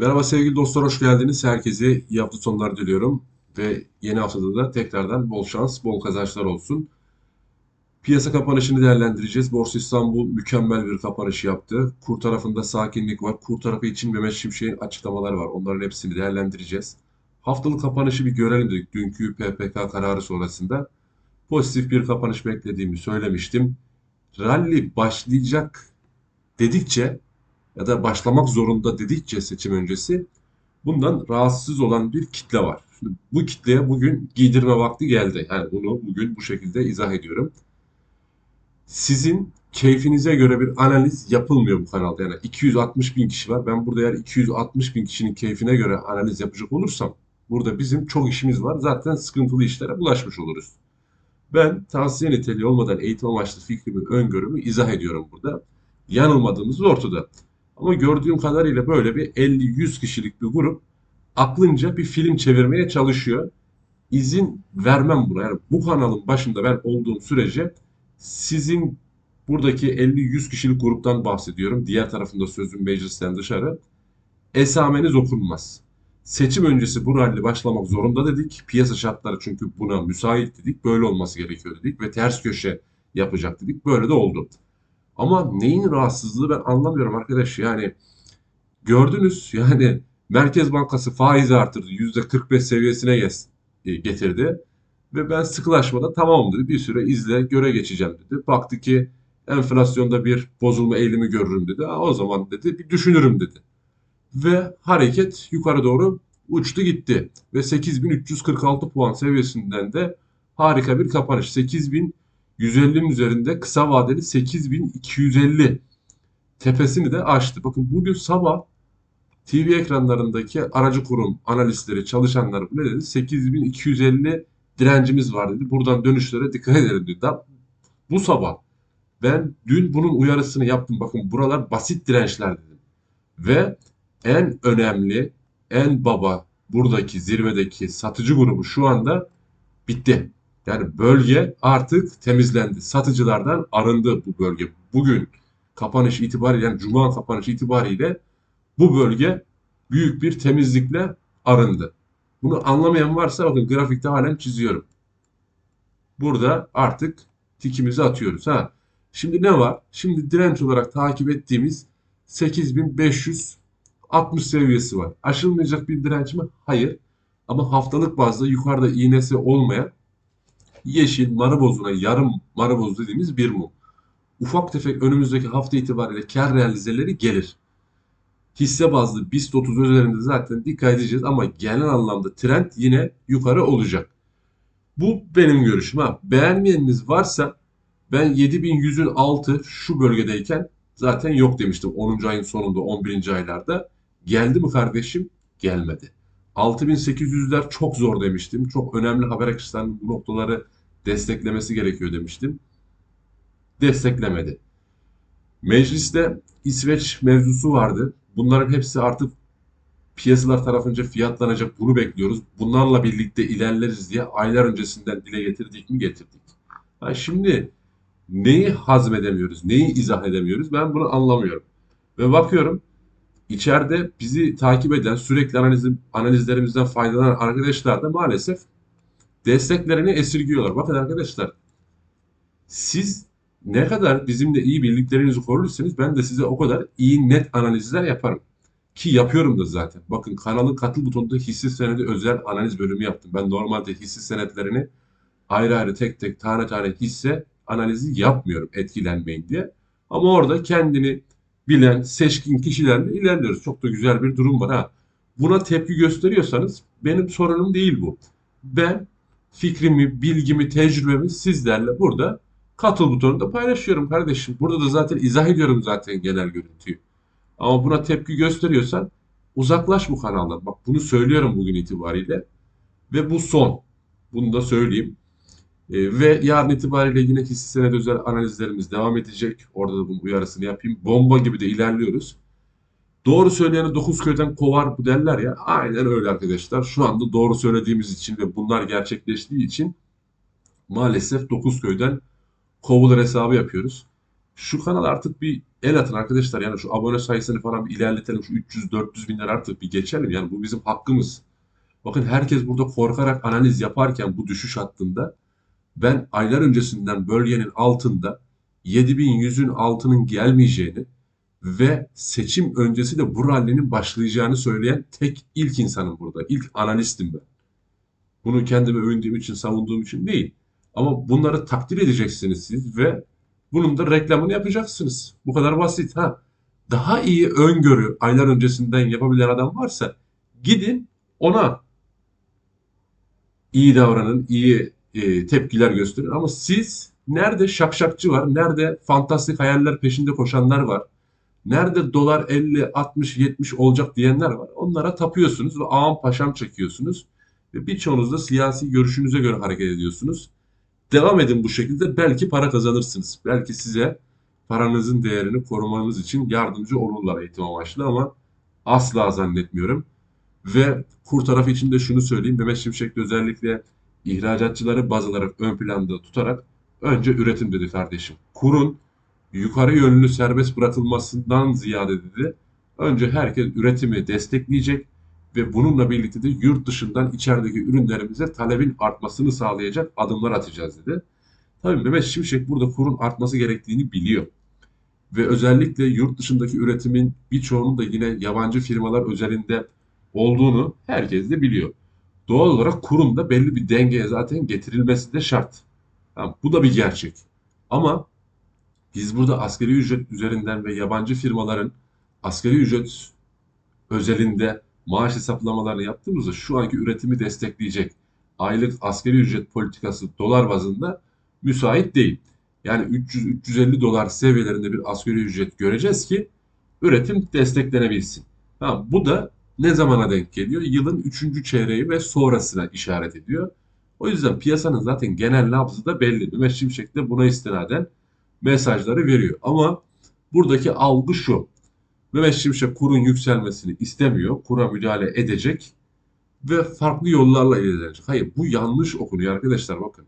Merhaba sevgili dostlar, hoş geldiniz. Herkese iyi hafta sonları diliyorum. Ve yeni haftada da tekrardan bol şans, bol kazançlar olsun. Piyasa kapanışını değerlendireceğiz. Borsa İstanbul mükemmel bir kapanış yaptı. Kur tarafında sakinlik var. Kur tarafı için Mehmet Şimşek'in açıklamaları var. Onların hepsini değerlendireceğiz. Haftalık kapanışı bir görelim dedik. Dünkü PPK kararı sonrasında pozitif bir kapanış beklediğimi söylemiştim. Rally başlayacak dedikçe ya da başlamak zorunda dedikçe seçim öncesi bundan rahatsız olan bir kitle var. Şimdi bu kitleye bugün giydirme vakti geldi. Yani bunu bugün bu şekilde izah ediyorum. Sizin keyfinize göre bir analiz yapılmıyor bu kanalda. Yani 260 bin kişi var. Ben burada eğer 260 bin kişinin keyfine göre analiz yapacak olursam burada bizim çok işimiz var. Zaten sıkıntılı işlere bulaşmış oluruz. Ben tavsiye niteliği olmadan eğitim amaçlı fikrimi, öngörümü izah ediyorum burada. Yanılmadığımız ortada. Ama gördüğüm kadarıyla böyle bir 50-100 kişilik bir grup aklınca bir film çevirmeye çalışıyor. İzin vermem buna. Yani bu kanalın başında ben olduğum sürece sizin buradaki 50-100 kişilik gruptan bahsediyorum. Diğer tarafında sözüm meclisten dışarı. Esameniz okunmaz. Seçim öncesi bu ralli başlamak zorunda dedik. Piyasa şartları çünkü buna müsait dedik. Böyle olması gerekiyor dedik ve ters köşe yapacak dedik. Böyle de oldu. Ama neyin rahatsızlığı ben anlamıyorum arkadaş. Yani gördünüz yani Merkez Bankası faizi artırdı. %45 seviyesine e, getirdi. Ve ben sıkılaşmada tamam dedi. Bir süre izle göre geçeceğim dedi. Baktı ki enflasyonda bir bozulma eğilimi görürüm dedi. O zaman dedi bir düşünürüm dedi. Ve hareket yukarı doğru uçtu gitti. Ve 8346 puan seviyesinden de harika bir kapanış. 8000 150'nin üzerinde kısa vadeli 8250 tepesini de aştı. Bakın bugün sabah TV ekranlarındaki aracı kurum analistleri, çalışanlar ne dedi? 8250 direncimiz var dedi. Buradan dönüşlere dikkat edelim dedi. Bu sabah ben dün bunun uyarısını yaptım. Bakın buralar basit dirençler dedim. Ve en önemli, en baba buradaki zirvedeki satıcı grubu şu anda bitti. Yani bölge artık temizlendi. Satıcılardan arındı bu bölge. Bugün kapanış itibariyle yani cuma kapanış itibariyle bu bölge büyük bir temizlikle arındı. Bunu anlamayan varsa bakın grafikte halen çiziyorum. Burada artık tikimizi atıyoruz. Ha. Şimdi ne var? Şimdi direnç olarak takip ettiğimiz 8560 seviyesi var. Aşılmayacak bir direnç mi? Hayır. Ama haftalık bazda yukarıda iğnesi olmayan yeşil marabozuna yarım maraboz dediğimiz bir mum. Ufak tefek önümüzdeki hafta itibariyle kar realizeleri gelir. Hisse bazlı BIST 30 üzerinde zaten dikkat edeceğiz ama genel anlamda trend yine yukarı olacak. Bu benim görüşüm. Ha. Beğenmeyeniniz varsa ben 7100'ün altı şu bölgedeyken zaten yok demiştim 10. ayın sonunda 11. aylarda. Geldi mi kardeşim? Gelmedi. 6800'ler çok zor demiştim. Çok önemli haber akışlarının bu noktaları desteklemesi gerekiyor demiştim. Desteklemedi. Mecliste İsveç mevzusu vardı. Bunların hepsi artık piyasalar tarafınca fiyatlanacak. Bunu bekliyoruz. Bunlarla birlikte ilerleriz diye aylar öncesinden dile getirdik mi getirdik. Ha şimdi neyi hazmedemiyoruz, neyi izah edemiyoruz ben bunu anlamıyorum. Ve bakıyorum içeride bizi takip eden, sürekli analiz, analizlerimizden faydalanan arkadaşlar da maalesef desteklerini esirgiyorlar. Bakın arkadaşlar siz ne kadar bizimle iyi bildiklerinizi korursanız ben de size o kadar iyi net analizler yaparım. Ki yapıyorum da zaten. Bakın kanalın katıl butonunda hisse senedi özel analiz bölümü yaptım. Ben normalde hisse senetlerini ayrı ayrı tek tek tane tane hisse analizi yapmıyorum etkilenmeyin diye. Ama orada kendini bilen, seçkin kişilerle ilerliyoruz. Çok da güzel bir durum var ha. Buna tepki gösteriyorsanız benim sorunum değil bu. Ben fikrimi, bilgimi, tecrübemi sizlerle burada katıl butonunda paylaşıyorum kardeşim. Burada da zaten izah ediyorum zaten genel görüntüyü. Ama buna tepki gösteriyorsan uzaklaş bu kanaldan. Bak bunu söylüyorum bugün itibariyle. Ve bu son. Bunu da söyleyeyim. E, ve yarın itibariyle yine hisse senedi özel analizlerimiz devam edecek. Orada da bunun uyarısını yapayım. Bomba gibi de ilerliyoruz. Doğru söyleyeni dokuz köyden kovar bu derler ya. Aynen öyle arkadaşlar. Şu anda doğru söylediğimiz için ve bunlar gerçekleştiği için maalesef dokuz köyden kovulur hesabı yapıyoruz. Şu kanal artık bir el atın arkadaşlar. Yani şu abone sayısını falan bir ilerletelim. Şu 300-400 binler artık bir geçelim. Yani bu bizim hakkımız. Bakın herkes burada korkarak analiz yaparken bu düşüş hattında ben aylar öncesinden bölgenin altında 7100'ün altının gelmeyeceğini ve seçim öncesi de bu rallinin başlayacağını söyleyen tek ilk insanım burada. İlk analistim ben. Bunu kendime övündüğüm için, savunduğum için değil. Ama bunları takdir edeceksiniz siz ve bunun da reklamını yapacaksınız. Bu kadar basit ha. Daha iyi öngörü aylar öncesinden yapabilen adam varsa gidin ona iyi davranın, iyi e, tepkiler gösterin. Ama siz nerede şakşakçı var, nerede fantastik hayaller peşinde koşanlar var, nerede dolar 50, 60, 70 olacak diyenler var. Onlara tapıyorsunuz ve ağam paşam çekiyorsunuz. Ve birçoğunuz da siyasi görüşünüze göre hareket ediyorsunuz. Devam edin bu şekilde belki para kazanırsınız. Belki size paranızın değerini korumanız için yardımcı olurlar eğitim amaçlı ama asla zannetmiyorum. Ve kur tarafı için de şunu söyleyeyim. Mehmet Şimşek özellikle ihracatçıları baz alarak ön planda tutarak önce üretim dedi kardeşim. Kurun yukarı yönlü serbest bırakılmasından ziyade dedi. Önce herkes üretimi destekleyecek ve bununla birlikte de yurt dışından içerideki ürünlerimize talebin artmasını sağlayacak adımlar atacağız dedi. Tabii Mehmet Şimşek burada kurun artması gerektiğini biliyor. Ve özellikle yurt dışındaki üretimin birçoğunun da yine yabancı firmalar özelinde olduğunu herkes de biliyor. Doğal olarak kurum da belli bir dengeye zaten getirilmesi de şart. Tamam, bu da bir gerçek. Ama biz burada asgari ücret üzerinden ve yabancı firmaların asgari ücret özelinde maaş hesaplamalarını yaptığımızda şu anki üretimi destekleyecek aylık asgari ücret politikası dolar bazında müsait değil. Yani 300-350 dolar seviyelerinde bir asgari ücret göreceğiz ki üretim desteklenebilsin. Tamam, bu da ne zamana denk geliyor? Yılın 3. çeyreği ve sonrasına işaret ediyor. O yüzden piyasanın zaten genel nabzı da belli. Mehmet Şimşek de buna istinaden mesajları veriyor. Ama buradaki algı şu. Mehmet Şimşek kurun yükselmesini istemiyor. Kura müdahale edecek ve farklı yollarla ilerleyecek. Hayır bu yanlış okunuyor arkadaşlar bakın.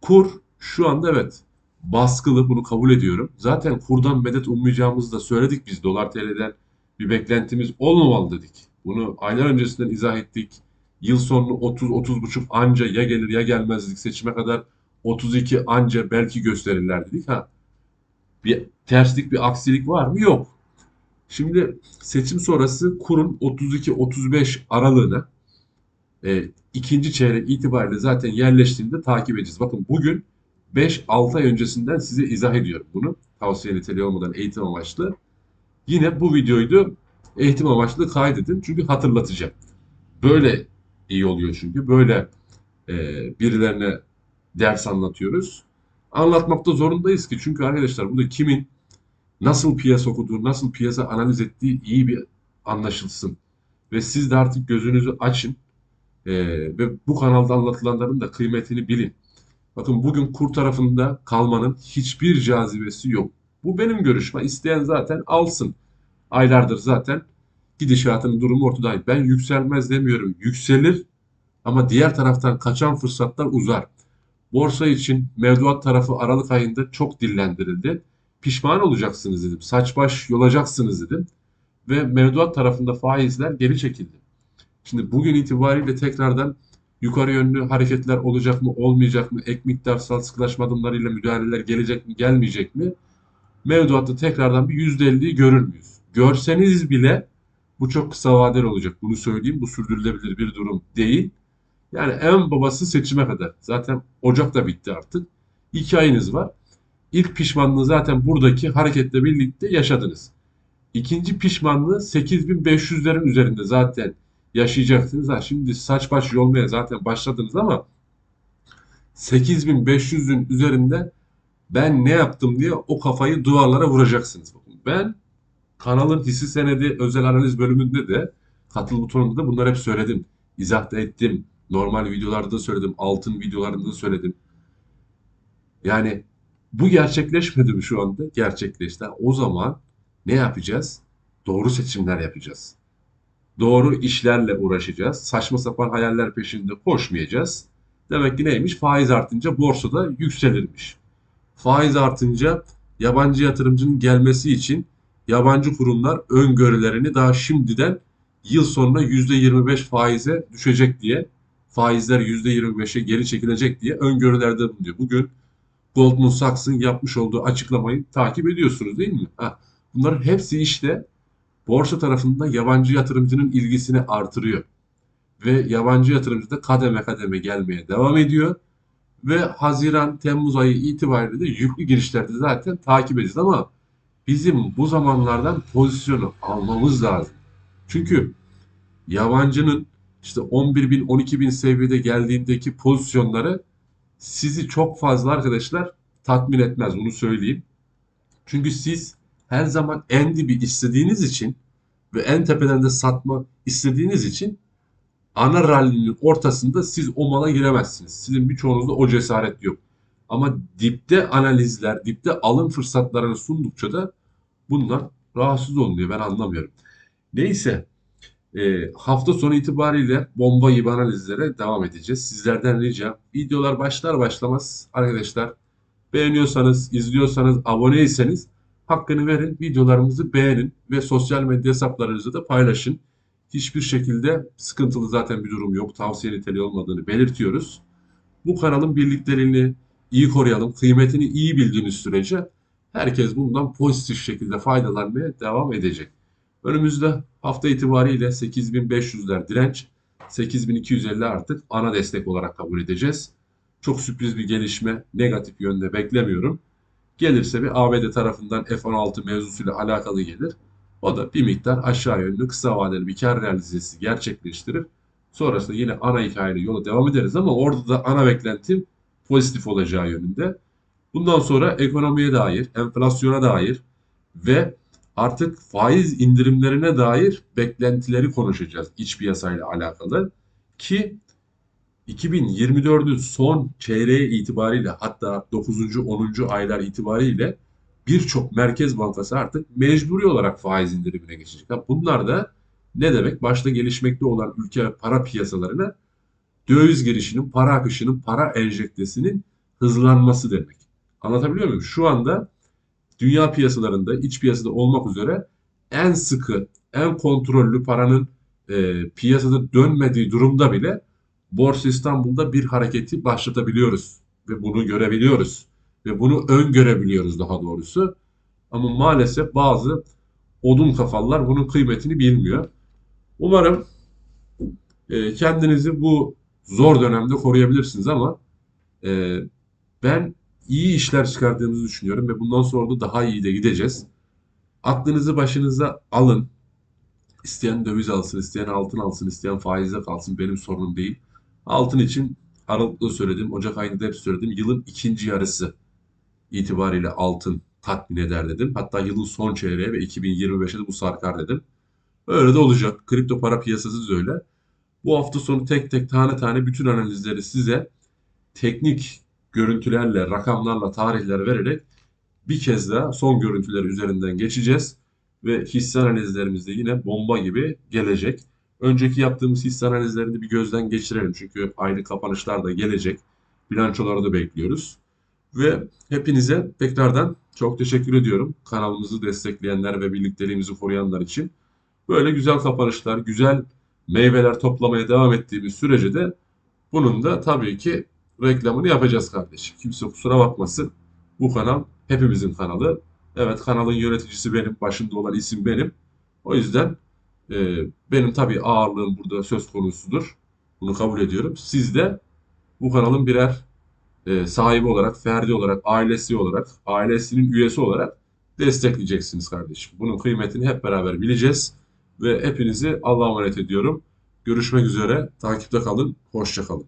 Kur şu anda evet baskılı bunu kabul ediyorum. Zaten kurdan medet ummayacağımızı da söyledik biz dolar TL'den bir beklentimiz olmamalı dedik. Bunu aylar öncesinden izah ettik. Yıl sonu 30-30,5 anca ya gelir ya gelmez dedik. Seçime kadar 32 anca belki gösterirler dedik. Ha, bir terslik bir aksilik var mı? Yok. Şimdi seçim sonrası kurun 32-35 aralığına e, ikinci çeyrek itibariyle zaten yerleştiğinde takip edeceğiz. Bakın bugün 5-6 ay öncesinden size izah ediyorum bunu. Tavsiye niteliği olmadan eğitim amaçlı. Yine bu videoyu eğitim amaçlı kaydedin çünkü hatırlatacağım. Böyle iyi oluyor çünkü. Böyle e, birilerine ders anlatıyoruz. Anlatmakta zorundayız ki çünkü arkadaşlar burada kimin nasıl piyasa okuduğu, nasıl piyasa analiz ettiği iyi bir anlaşılsın. Ve siz de artık gözünüzü açın e, ve bu kanalda anlatılanların da kıymetini bilin. Bakın bugün kur tarafında kalmanın hiçbir cazibesi yok. Bu benim görüşme. İsteyen zaten alsın. Aylardır zaten gidişatının durumu ortada. Ben yükselmez demiyorum. Yükselir ama diğer taraftan kaçan fırsatlar uzar. Borsa için mevduat tarafı Aralık ayında çok dillendirildi. Pişman olacaksınız dedim. Saç baş yolacaksınız dedim. Ve mevduat tarafında faizler geri çekildi. Şimdi bugün itibariyle tekrardan yukarı yönlü hareketler olacak mı, olmayacak mı? Ek miktarsal sıkılaşma adımlarıyla müdahaleler gelecek mi, gelmeyecek mi? Mevduatta tekrardan bir %50'yi görür müyüz? Görseniz bile bu çok kısa vadeli olacak. Bunu söyleyeyim. Bu sürdürülebilir bir durum değil. Yani en babası seçime kadar. Zaten Ocak da bitti artık. İki ayınız var. İlk pişmanlığı zaten buradaki hareketle birlikte yaşadınız. İkinci pişmanlığı 8500'lerin üzerinde zaten yaşayacaksınız. Ha, şimdi saç baş yolmaya zaten başladınız ama 8500'ün üzerinde ben ne yaptım diye o kafayı duvarlara vuracaksınız. Ben kanalın hissi senedi özel analiz bölümünde de katıl butonunda da bunları hep söyledim. İzah da ettim. Normal videolarda da söyledim. Altın videolarında da söyledim. Yani bu gerçekleşmedi mi şu anda? Gerçekleşti. O zaman ne yapacağız? Doğru seçimler yapacağız. Doğru işlerle uğraşacağız. Saçma sapan hayaller peşinde koşmayacağız. Demek ki neymiş? Faiz artınca borsada yükselirmiş. Faiz artınca yabancı yatırımcının gelmesi için yabancı kurumlar öngörülerini daha şimdiden yıl sonuna %25 faize düşecek diye faizler %25'e geri çekilecek diye öngörülerde bulunuyor. Bugün Goldman Sachs'ın yapmış olduğu açıklamayı takip ediyorsunuz değil mi? Ha, bunların hepsi işte borsa tarafında yabancı yatırımcının ilgisini artırıyor. Ve yabancı yatırımcı da kademe kademe gelmeye devam ediyor. Ve Haziran, Temmuz ayı itibariyle de yüklü girişlerde zaten takip edeceğiz ama bizim bu zamanlardan pozisyonu almamız lazım. Çünkü yabancının işte 11 bin 12 bin seviyede geldiğindeki pozisyonları sizi çok fazla arkadaşlar tatmin etmez bunu söyleyeyim. Çünkü siz her zaman en dibi istediğiniz için ve en tepeden de satma istediğiniz için ana rallinin ortasında siz o mala giremezsiniz. Sizin birçoğunuzda o cesaret yok. Ama dipte analizler, dipte alım fırsatlarını sundukça da bunlar rahatsız olunuyor. Ben anlamıyorum. Neyse e, hafta sonu itibariyle bomba gibi analizlere devam edeceğiz. Sizlerden ricam videolar başlar başlamaz arkadaşlar beğeniyorsanız, izliyorsanız, aboneyseniz hakkını verin. Videolarımızı beğenin ve sosyal medya hesaplarınızı da paylaşın. Hiçbir şekilde sıkıntılı zaten bir durum yok. Tavsiye niteliği olmadığını belirtiyoruz. Bu kanalın birlikteliğini iyi koruyalım. Kıymetini iyi bildiğiniz sürece herkes bundan pozitif şekilde faydalanmaya devam edecek. Önümüzde hafta itibariyle 8500'ler direnç, 8250 artık ana destek olarak kabul edeceğiz. Çok sürpriz bir gelişme negatif yönde beklemiyorum. Gelirse bir ABD tarafından F-16 mevzusuyla alakalı gelir. O da bir miktar aşağı yönlü kısa vadeli bir kar realizesi gerçekleştirir. Sonrasında yine ana hikayeyle yola devam ederiz ama orada da ana beklentim pozitif olacağı yönünde. Bundan sonra ekonomiye dair, enflasyona dair ve artık faiz indirimlerine dair beklentileri konuşacağız iç piyasayla alakalı. Ki 2024'ün son çeyreği itibariyle hatta 9. 10. aylar itibariyle birçok merkez bankası artık mecburi olarak faiz indirimine geçecek. Bunlar da ne demek? Başta gelişmekte olan ülke para piyasalarına döviz girişinin, para akışının, para enjektesinin hızlanması demek. Anlatabiliyor muyum? Şu anda dünya piyasalarında, iç piyasada olmak üzere en sıkı, en kontrollü paranın e, piyasada dönmediği durumda bile Borsa İstanbul'da bir hareketi başlatabiliyoruz ve bunu görebiliyoruz ve bunu öngörebiliyoruz daha doğrusu. Ama maalesef bazı odun kafalar bunun kıymetini bilmiyor. Umarım e, kendinizi bu zor dönemde koruyabilirsiniz ama e, ben iyi işler çıkardığımızı düşünüyorum ve bundan sonra da daha iyi de gideceğiz. Aklınızı başınıza alın. İsteyen döviz alsın, isteyen altın alsın, isteyen faizle kalsın benim sorunum değil. Altın için Aralık'ta söyledim, Ocak ayında hep söyledim. Yılın ikinci yarısı itibariyle altın tatmin eder dedim. Hatta yılın son çeyreği ve 2025'e de bu sarkar dedim. Öyle de olacak. Kripto para piyasası da öyle. Bu hafta sonu tek tek tane tane bütün analizleri size teknik görüntülerle, rakamlarla, tarihler vererek bir kez daha son görüntüler üzerinden geçeceğiz. Ve hisse analizlerimiz de yine bomba gibi gelecek. Önceki yaptığımız hisse analizlerini bir gözden geçirelim. Çünkü aynı kapanışlar da gelecek. Bilançoları da bekliyoruz. Ve hepinize tekrardan çok teşekkür ediyorum. Kanalımızı destekleyenler ve birlikteliğimizi koruyanlar için. Böyle güzel kapanışlar, güzel meyveler toplamaya devam ettiğimiz sürece de bunun da tabii ki reklamını yapacağız kardeşim. Kimse kusura bakmasın. Bu kanal hepimizin kanalı. Evet kanalın yöneticisi benim, başında olan isim benim. O yüzden e, benim tabii ağırlığım burada söz konusudur. Bunu kabul ediyorum. Siz de bu kanalın birer e, sahibi olarak, ferdi olarak, ailesi olarak, ailesinin üyesi olarak destekleyeceksiniz kardeşim. Bunun kıymetini hep beraber bileceğiz. Ve hepinizi Allah'a emanet ediyorum. Görüşmek üzere. Takipte kalın. Hoşça kalın.